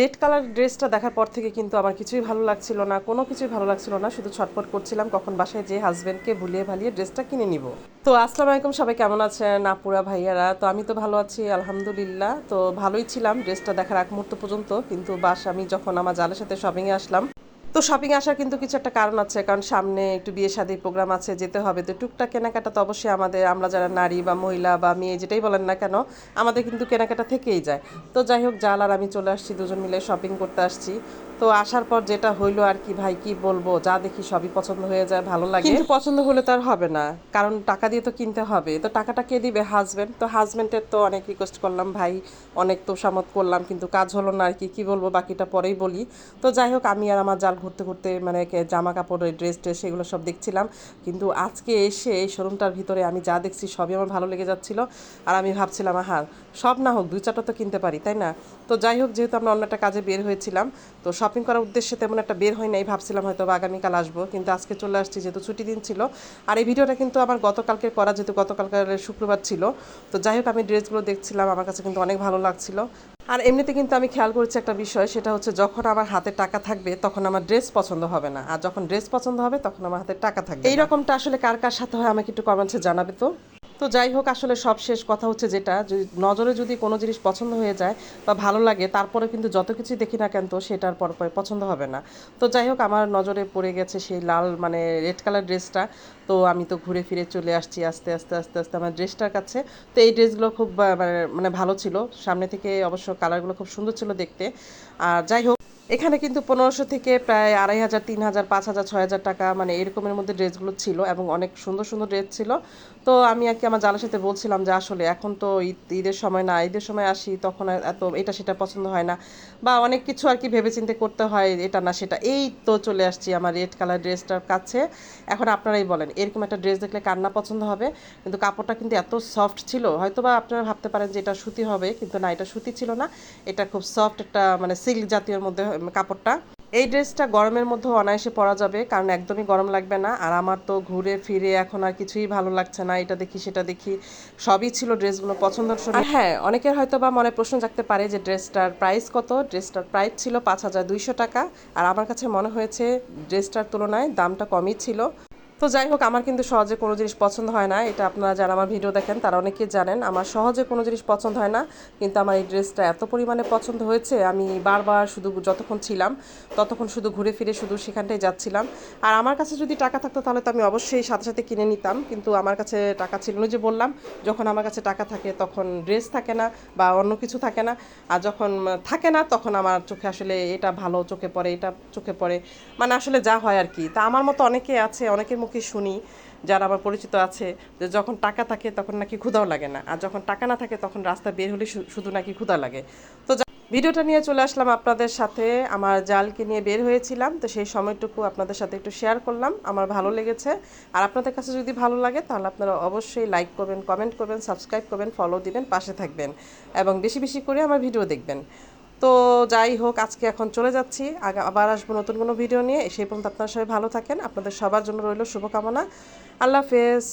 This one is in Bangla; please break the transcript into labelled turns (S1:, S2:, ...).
S1: রেড কালার ড্রেসটা দেখার পর থেকে কিন্তু আমার কিছুই ভালো লাগছিল না, কোনো কিছুই ভালো লাগছিল না, শুধু ছটফট করছিলাম কখন বাসায় যে হাজব্যান্ডকে ভুলিয়ে ভালিয়ে ড্রেসটা কিনে নিব। তো আসসালাম আলাইকুম, সবাই কেমন আছেন? আপুরা, ভাইয়ারা, তো আমি তো ভালো আছি, আলহামদুলিল্লাহ। তো ভালোই ছিলাম ড্রেসটা দেখার এক মুহূর্ত পর্যন্ত, কিন্তু বাস আমি যখন আমার জালের সাথে শপিংয়ে আসলাম তো শপিং আসার কিন্তু কিছু একটা কারণ আছে, কারণ সামনে একটু বিয়ে শাদীর প্রোগ্রাম আছে, যেতে হবে। তো টুকটাক কেনাকাটা তো অবশ্যই আমাদের, আমরা যারা নারী বা মহিলা বা মেয়ে যেটাই বলেন না কেন, আমাদের কিন্তু কেনাকাটা থেকেই যায়। তো যাই হোক, জাল আর আমি চলে আসছি, দুজন মিলে শপিং করতে আসছি। তো আসার পর যেটা হইল আর কি, ভাই, কি বলব? যা দেখি সবই পছন্দ হয়ে যায়, ভালো লাগে। কিন্তু পছন্দ হলে তো আর হবে না। কারণ টাকা দিয়ে তো কিনতে হবে। তো টাকাটা কে দিবে? হাজবেন্ড তো হাজবেন্ডের তো অনেক রিকোয়েস্ট করলাম, ভাই, অনেক তো সামত করলাম, কিন্তু কাজ হলো না আর কি কি বলব? বাকিটা পরেই বলি। তো যাই হোক, আমি আর আমার জাল ঘুরতে ঘুরতে মানে জামা কাপড় ড্রেস ট্রেস এগুলো সব দেখছিলাম। কিন্তু আজকে এসে এই শোরুমটার ভিতরে আমি যা দেখছি, সবই আমার ভালো লেগে যাচ্ছিল। আর আমি ভাবছিলাম আহার সব না হোক, দুই চারটা তো কিনতে পারি, তাই না? তো যাই হোক, যেহেতু আমরা অন্য একটা কাজে বের হয়েছিলাম, তো শপিং করার উদ্দেশ্যে তেমন একটা বের হয় নাই, ভাবছিলাম হয়তো বা আগামীকাল আসব, কিন্তু আজকে চলে আসছি যেহেতু ছুটি দিন ছিল। আর এই ভিডিওটা কিন্তু আমার গতকালকে করা, যেহেতু গতকালকার শুক্রবার ছিল। তো যাই হোক, আমি ড্রেসগুলো দেখছিলাম, আমার কাছে কিন্তু অনেক ভালো লাগছিল। আর এমনিতে কিন্তু আমি খেয়াল করেছি একটা বিষয়, সেটা হচ্ছে যখন আমার হাতে টাকা থাকবে, তখন আমার ড্রেস পছন্দ হবে না। আর যখন ড্রেস পছন্দ হবে, তখন আমার হাতে টাকা থাকবে এইরকমটা আসলে কার কার সাথে হয় আমাকে একটু কমেন্টসে জানাবে তো। তো যাই হোক, আসলে সব শেষ কথা হচ্ছে যেটা, যদি নজরে যদি কোনো জিনিস পছন্দ হয়ে যায় বা ভালো লাগে, তারপরে কিন্তু যত কিছুই দেখি না কেন তো সেটার পর পরে পছন্দ হবে না। তো যাই হোক, আমার নজরে পড়ে গেছে সেই লাল মানে রেড কালার ড্রেসটা। তো আমি তো ঘুরে ফিরে চলে আসছি আস্তে আস্তে আস্তে আস্তে আমার ড্রেসটার কাছে। তো এই ড্রেসগুলো খুব মানে মানে ভালো ছিল। সামনে থেকে অবশ্য কালারগুলো খুব সুন্দর ছিল দেখতে। আর যাই হোক এখানে কিন্তু পনেরোশো থেকে প্রায় আড়াই হাজার, তিন হাজার, পাঁচ হাজার, ছয় হাজার টাকা মানে এরকমের মধ্যে ড্রেসগুলো ছিল এবং অনেক সুন্দর সুন্দর ড্রেস ছিল। তো আমি আর কি আমার জালের সাথে বলছিলাম যে আসলে এখন তো ঈদ, ঈদের সময় না, ঈদের সময় আসি তখন এত এটা সেটা পছন্দ হয় না বা অনেক কিছু আর কি ভেবেচিন্তে করতে হয় এটা না সেটা। এই তো চলে আসছি আমার রেড কালার ড্রেসটার কাছে। এখন আপনারাই বলেন, এরকম একটা ড্রেস দেখলে কান্না পছন্দ হবে? কিন্তু কাপড়টা কিন্তু এত সফট ছিল হয়তো বা আপনারা ভাবতে পারেন যে এটা সুতি হবে, কিন্তু না, এটা সুতি ছিল না। এটা খুব সফট একটা মানে সিল্ক জাতীয়র মধ্যে কাপড়টা। এই ড্রেসটা গরমের মধ্যে অনায়াসে পরা যাবে, কারণ একদমই গরম লাগবে না। আর আমার তো ঘুরে ফিরে এখন আর কিছুই ভালো লাগছে না, এটা দেখি, সেটা দেখি। সবই ছিল ড্রেসগুলো পছন্দ হ্যাঁ অনেকের হয়তো বা মনে প্রশ্ন জাগতে পারে যে ড্রেসটার প্রাইস কত? ড্রেসটার প্রাইস ছিল পাঁচ হাজার দুইশো টাকা। আর আমার কাছে মনে হয়েছে, ড্রেসটার তুলনায় দামটা কমই ছিল। তো যাই হোক, আমার কিন্তু সহজে কোনো জিনিস পছন্দ হয় না। এটা আপনারা যারা আমার ভিডিও দেখেন, তারা অনেকেই জানেন। আমার সহজে কোনো জিনিস পছন্দ হয় না, কিন্তু আমার এই ড্রেসটা এত পরিমাণে পছন্দ হয়েছে, আমি বারবার শুধু যতক্ষণ ছিলাম, ততক্ষণ শুধু ঘুরে ফিরে শুধু সেখানটাই যাচ্ছিলাম। আর আমার কাছে যদি টাকা থাকতো, তাহলে তো আমি অবশ্যই সাথে সাথে কিনে নিতাম। কিন্তু আমার কাছে টাকা ছিল না যে বললাম, যখন আমার কাছে টাকা থাকে, তখন ড্রেস থাকে না বা অন্য কিছু থাকে না। আর যখন থাকে না, তখন আমার চোখে আসলে এটা ভালো চোখে পড়ে, এটা চোখে পড়ে। মানে আসলে যা হয় আর কি। তা আমার মতো অনেকে আছে, অনেকের মুখে শুনি, যারা আমার পরিচিত আছে, যে যখন টাকা থাকে তখন নাকি ক্ষুধাও লাগে না। আর যখন টাকা না থাকে তখন রাস্তা বের হলে শুধু নাকি ক্ষুধা লাগে। তো ভিডিওটা নিয়ে চলে আসলাম আপনাদের সাথে। আমার জালকে নিয়ে বের হয়েছিলাম, তো সেই সময়টুকু আপনাদের সাথে একটু শেয়ার করলাম। আমার ভালো লেগেছে। আর আপনাদের কাছে যদি ভালো লাগে, তাহলে আপনারা অবশ্যই লাইক করবেন কমেন্ট করবেন সাবস্ক্রাইব করবেন ফলো দিবেন, পাশে থাকবেন। এবং বেশি বেশি করে আমার ভিডিও দেখবেন। তো যাই হোক, আজকে এখন চলে যাচ্ছি। আবার আসব নতুন কোনো ভিডিও নিয়ে। সেই পর্যন্ত আপনারা সবাই ভালো থাকেন। আপনাদের সবার জন্য রইল শুভকামনা। আল্লাহ হাফেজ।